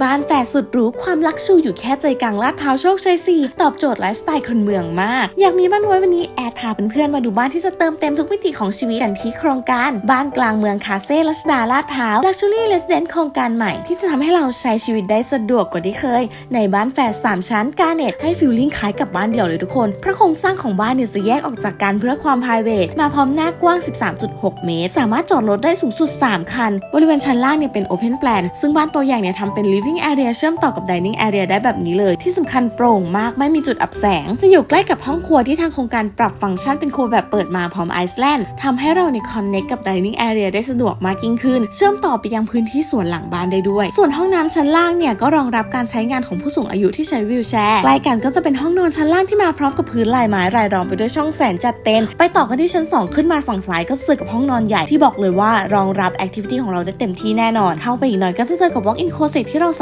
บ้านแฝดสุดหรูความลักชูอยู่แค่ใจกลางลาดพร้าวโชคชัยสี่ตอบโจทย์ไลฟ์สไตล์คนเมืองมาก อยากมีบ้านไว้วันนี้แอดพาเพื่อนๆมาดูบ้านที่จะเติมเต็มทุกมิติของชีวิตกันที่โครงการ บ้านกลางเมืองคาเซ่รัชดาลาดพร้าวลักชูรี่เรสเดนต์โครงการใหม่ที่จะทำให้เราใช้ชีวิตได้สะดวกกว่าที่เคย ในบ้านแฝดสามชั้นกาเน็ตให้ฟิลลิ่งคล้ายกับบ้านเดี่ยวเลยทุกคนเพราะโครงสร้างของบ้านเนี่ยจะแยกออกจากกันเพื่อความ p r i v a t มาพร้อมหน้ากว้าง 13.6 เมตร สามารถจอดรถได้สูงสุด 3 คัน บริเวณชั้นล่างเนี่ยเป็น Open Plan ซึ่งบ้านตัวอย่างเนี่ยทำเป็น Living Area เชื่อมต่อกับ Dining Area ได้แบบนี้เลย ที่สำคัญโปร่งมากไม่มีจุดอับแสง จะอยู่ใกล้กับห้องครัวที่ทางโครงการปรับฟังก์ชันเป็นครัวแบบเปิดมาพร้อมไอซ์แลนด์ทำให้เราเนี่ยคอนเน c กกับ Dining Area ได้สะดวกมากยิ่งขึ้น เชื่อมต่อไปยังพื้นที่ส่วนหลังบ้านได้ด้วย ส่วนห้องน้ำชั้นล่างเนี่ยก็รองรับการใช้งานของผู้สูงอายุที่ใช้วีลแชร์ใกล้กันก็จะเป็นห้องนอนชั้นล่างที่มาพร้อมกับพื้นลายไม้รายล้อมไปด้วยช่องแสงจัดเต็ม ไปต่อกันที่ชั้น 2 ขึ้นมาฝั่งซ้ายก็เจอกับห้องนอนใหญ่ที่บอกเลยว่ารองรับแอคทิวิตี้ของเราได้เต็มที่แน่นอน เข้าไปอีกหน่อยก็จะเจอกับ walk in closet ที่เรา